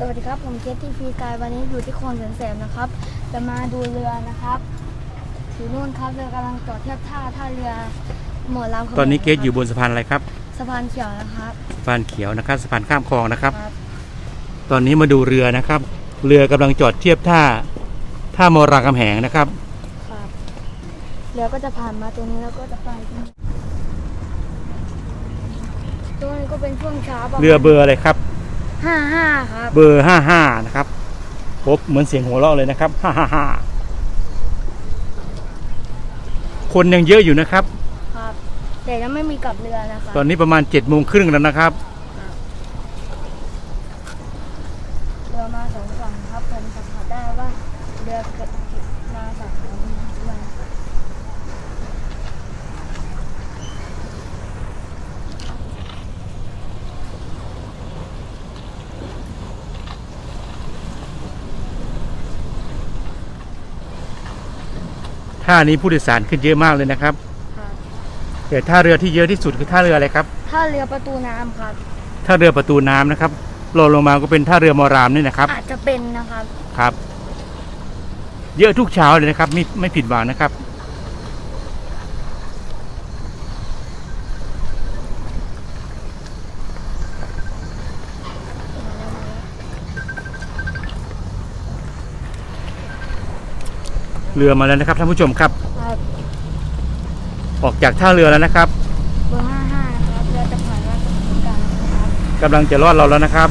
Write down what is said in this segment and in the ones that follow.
สวัสดีครับ ผมเคสที่ฟรีกายวันนี้อยู่ที่คลองแสนแสบนะครับ จะมาดูเรือนะครับอยู่นู่นครับเรือกำลังจอดเทียบท่าท่าเรือหมอลำขบวตอนนี้เกสอยู่บนสะพานอะไรครับสะพานเขียวนะครับสะพานเขียวนะครับสะพานข้ามคลองนะครับ ครับ ตอนนี้มาดูเรือนะครับ เรือกำลังจอดเทียบท่าท่ามอรามคำแหงนะครับ ครับเรือก็จะผ่านมาตรงนี้แล้วก็จะไปตรงนี้ตรงนี้ก็เป็นช่วงเช้าประมาณเรือเบอร์อะไรครับ ห้าห้าครับ เบอร์ห้าห้านะครับพบเหมือนเสียงหัวเราะเลยนะครับห้าห้าห้าคนยังเยอะอยู่นะครับ ครับ แต่ยังไม่มีกลับเรือนะครับ ตอนนี้ประมาณ7จ็ดโมงครึ่งแล้วนะครับ เรือมาสองฝั่งครับผมสัมผัสได้ว่าเรือเกิดมาฝั่งนี้ด้วยนะครับ ท่านี้ผู้โดยสารขึ้นเยอะมากเลยนะครับครับแต่ท่าเรือที่เยอะที่สุดคือท่าเรืออะไรครับท่าเรือประตูน้ำครับ ท่าเรือประตูน้ำนะครับรองลงมาก็เป็นท่าเรือมอรามนี่นะครับ อาจจะเป็นนะครับ ครับ เยอะทุกเช้าเลยนะครับ ไม่ไม่ผิดหวังนะครับ เรือมาแล้วนะครับท่านผู้ชมครับ ครับออกจากท่าเรือแล้วนะครับเบอร์ห้าห้านะครับเรือจะผ่านมาสถานการณ์นะครับกำลังจะรอดเราแล้วนะครับ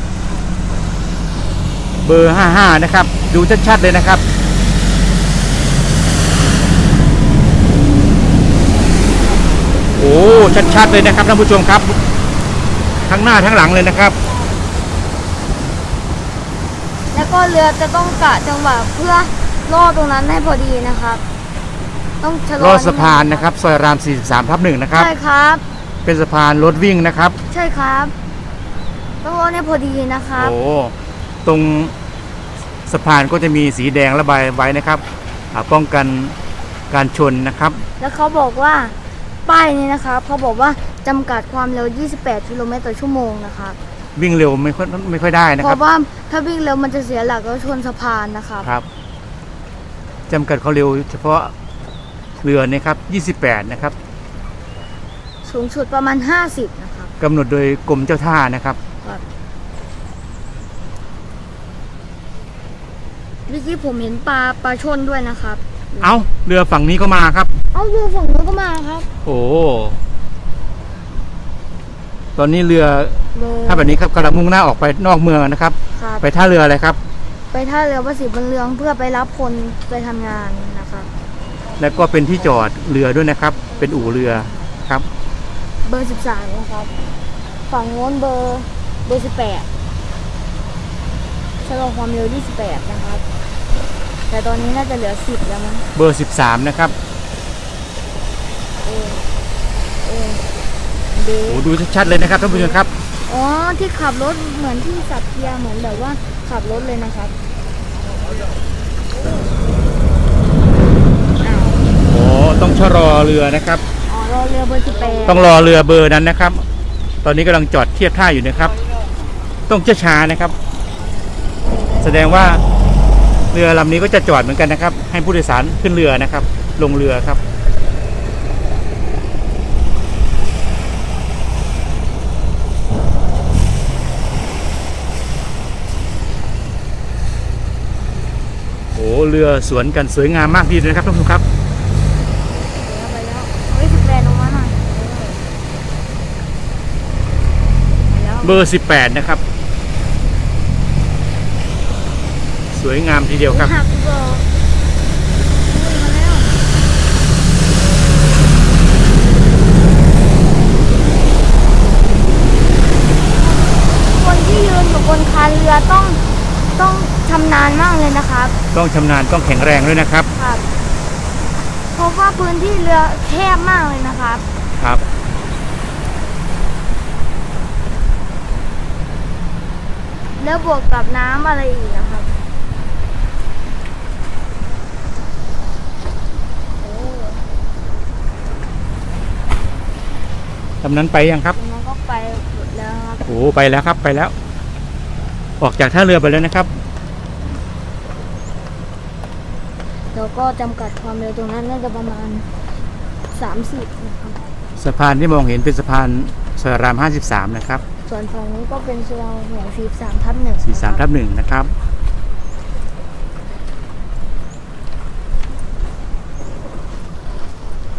เบอร์ห้าห้านะครับ ดูชัดๆเลยนะครับ โอ้ชัดๆเลยนะครับท่านผู้ชมครับ ทั้งหน้าทั้งหลังเลยนะครับ แล้วก็เรือจะต้องกะจังหวะเพื่อ ล่อตรงนั้นให้พอดีนะครับ ต้องชะลรออดสะพานนะครับ ซอยราม 43ทับหนึ่งนะครับ ใช่ครับ เป็นสะพานรถวิ่งนะครับ ใช่ครับ ต้องล่อให้พอดีนะครับ โอ้ตรงสะพานก็จะมีสีแดงระบายไว้นะครับอ่าป้องกันการชนนะครับ แล้วเขาบอกว่าป้ายนี้นะครับเขาบอกว่าจำกัดความเร็ว 28 กิโลเมตรต่อชั่วโมงนะครับ วิ่งเร็วไม่ค่อยไม่ค่อยได้นะเพครับราะว่าถ้าวิ่งเร็วมันจะเสียหลักแล้วชนสะพานนะครับ ครับ จำกัดความเร็วเฉพาะเรือนะครับ 28 นะครับสูงสุดประมาณ 50 นะครับกำหนดโดยกรมเจ้าท่านะครับเมื่อกี้ผมเห็นปลาปลาชนด้วยนะครับ เอาเรือฝั่งนี้ก็มาครับ เอาเรือฝั่งนู้นก็มาครับโอ้ตอนนี้เรือเรือถ้าแบบนี้ครับกำลังมุ่งหน้าออกไปนอกเมืองนะครับ ครับ ไปท่าเรืออะไรครับ ไปท่าเรือประสิทธิ์บนเรืองเพื่อไปรับคนไปทำงานนะครับแล้วก็เป็นที่จอดเรือด้วยนะครับ เป็นอู่เรือครับ เบอร์ 13 นะครับ ฝั่งโน้นเบอร์เบอร์ 18ชะลอความเร็ว 28 นะครับ แต่ตอนนี้น่าจะเหลือ 10 แล้วมั้งเบอร์ 13 นะครับเออเออเบโอ้ดูชัดๆเลยนะครับท่านผู้ชมครับ อ๋อที่ขับรถเหมือนที่สับเกียร์เหมือนแบบว่าขับรถเลยนะครับอ้าวโอ้ต้องชะลอเรือนะครับอ๋อรอเรือเบอร์18ต้องรอเรือเบอร์นั้นนะครับ ตอนนี้กำลังจอดเทียบท่าอยู่นะครับ ต้องช้าๆนะครับ แสดงว่าเรือลำนี้ก็จะจอดเหมือนกันนะครับ ให้ผู้โดยสารขึ้นเรือนะครับ ลงเรือครับ เรือสวนกันสวยงามมากดีเลยนะครับท่านผู้ชมครับไปแล้วเฮ้ย18ลงมาหน่อยไปแล้วเบอร์ 18 นะครับ สวยงามทีเดียวครับ หักเบอร์อุ้ยมาแล้วคนที่ยืนอยู่บนคานเรือต้อง ต้องชำนาญมากเลยนะครับต้องชำนาญต้องแข็งแรงด้วยนะครับครับเพราะว่าพื้นที่เรือแคบมากเลยนะครับ ครับ แล้วบวกกับน้ำอะไรอีกนะครับโอ้ลำนั้นไปยังครับตรงนั้นก็ไปหมดแล้วครับ โอ้ไปแล้วครับไปแล้ว ออกจากท่าเรือไปแล้วนะครับ แล้วก็จำกัดความเร็วตรงนั้นน่าจะประมาณ 30นะครับสะพานที่มองเห็นเป็นสะพานสราม 53 นะครับ ส่วนฝั่งนี้ก็เป็นเซลล์หัว43ทับหนึ่ง43ทับ1นะครับ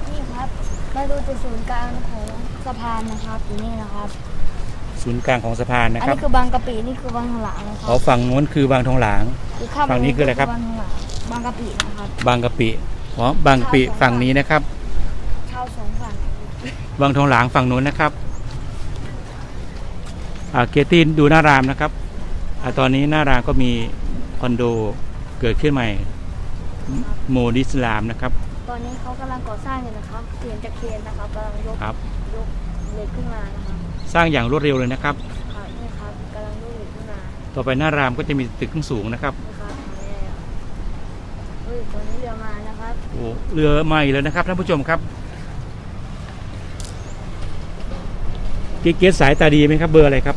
นี่ครับมาดูจุดศูนย์กลางของสะพานนะครับอยู่นี่นะครับ ศูนย์กลางของสะพานนะอันครับนี้คือบางกะปินี่คือบางหลางนะครัอ๋อฝั่งนู้นคือบางทองหลาง คือข้ามฝั่งนี้คืออะไรครับบางหลางบางกะปินะครับ บางกะปิอ๋อบางกะปิฝั่งนี้นะครับชาวสองฝั่งบางทองหลางฝั่งนู้นนะครับอ่าเกตีนดูหน้ารามนะครับอาตอนนี้หน้ารามก็มีคอนโดเกิดขึ้นใหม่โมดิสลามนะครับ ตอนนี้เขากำลังก่อสร้างอยู่นะครับเสียงจากเคนนะครับกำลังยกครับ ยกเหล็กขึ้นมานะครับ สร้างอย่างรวดเร็วเลยนะครับ ค่ะนี่ครับกำลังยกเหล็กขึ้นมาต่อไปหน้ารามก็จะมีตึกสูงๆนะครับนี่ครับมาแล้วเฮ้ยตัวนี้เรือมานะครับโอ้เรือใหม่แล้วนะครับท่านผู้ชมครับเกเกสสายตาดีไหมครับ เบอร์อะไรครับ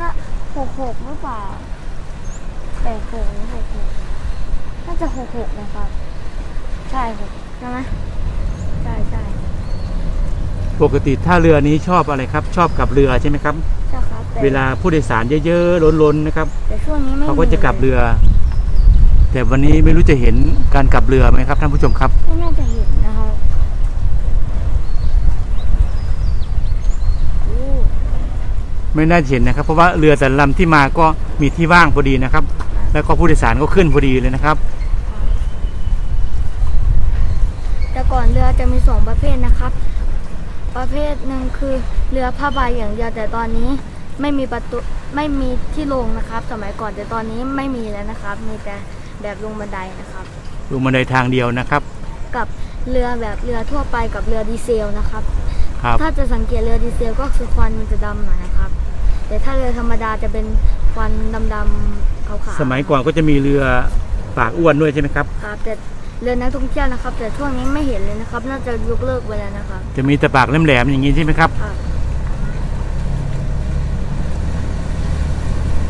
น่าหกหกหรือเปล่าแปดหกหรือหกหกน่าจะหกหกนะครับ ใช่หกใช่ไหมใช่ใช่ ปกติถ้าเรือนี้ชอบอะไรครับ ชอบกับเรือใช่ไหมครับใช่ครับแต่เวลาผู้โดยสารเยอะๆล้นๆนะครับแต่ช่วงนี้ไม่เขาก็มีจะกลับเรือ แต่วันนี้ไม่รู้จะเห็นการกลับเรือไหมครับท่านผู้ชมครับ ไม่น่าจะเห็นนะครับอู้ไม่น่าจะเห็นนะครับ เพราะว่าเรือแต่ละลำที่มาก็มีที่ว่างพอดีนะครับ แล้วก็ผู้โดยสารก็ขึ้นพอดีเลยนะครับ แต่ก่อนเรือจะมีสองประเภทนะครับ ประเภทหนึ่งคือเรือผ้าใบอย่างเดียวแต่ตอนนี้ไม่มีประตูไม่มีที่ลงนะครับ สมัยก่อนแต่ตอนนี้ไม่มีแล้วนะครับ มีแต่แบบลงบันไดนะครับ ลงมาในทางเดียวนะครับกับเรือแบบเรือทั่วไปกับเรือดีเซลนะครับ ครับ ถ้าจะสังเกตเรือดีเซลก็คือควันมันจะดำหน่อยนะครับ แต่ถ้าเรือธรรมดาจะเป็นควันดำๆขาวๆสมัยก่อนก็จะมีเรือปากอ้วนด้วยใช่ไหมครับ ครับแต่ เรือนักท่องเที่ยวนะครับ แต่ช่วงนี้ไม่เห็นเลยนะครับ น่าจะยกเลิกไปแล้วนะครับจะมีแต่ปากแหลมๆอย่างนี้ใช่ไหมครับครับ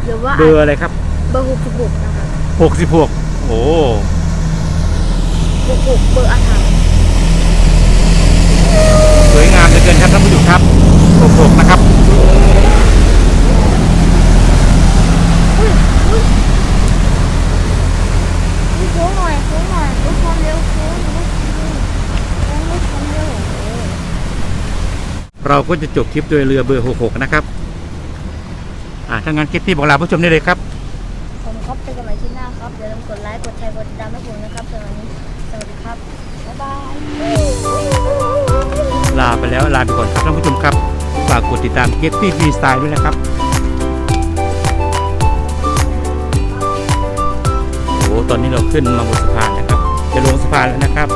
หรือว่าเบอร์อะไรครับเบอร์หกสิบหกนะครับ66โอ้หกหกเบอร์อาถรรพ์สวยงามเหลือเกินครับท่านผู้ชมครับ66นะครับ อุ้ยอุ้ยอุ้ยโค้งหน่อยโค้งหน่อยรถความเร็วโค้งรถความเร็วโค้งรถความเร็วโอ้โห เราก็จะจบคลิปด้วยเรือเบอร์ 66 นะครับ อ่าถ้างั้นคลิปนี้บอกลาผู้ชมได้เลยครับ ผมครับเจอกันใหม่ที่หน้าครับอย่าลืมกดไลค์กดแชร์กดติดตามให้ผมนะครับสำหรับวันนี้สวัสดีครับบ๊ายบายลาไปแล้วลาไปก่อนครับท่านผู้ชมครับฝากกดติดตามเกตตี้ฟรีสไตล์ด้วยนะครับโอ้ตอนนี้เราขึ้นมาบนสะพานนะครับ จะลงสะพานแล้วนะครับ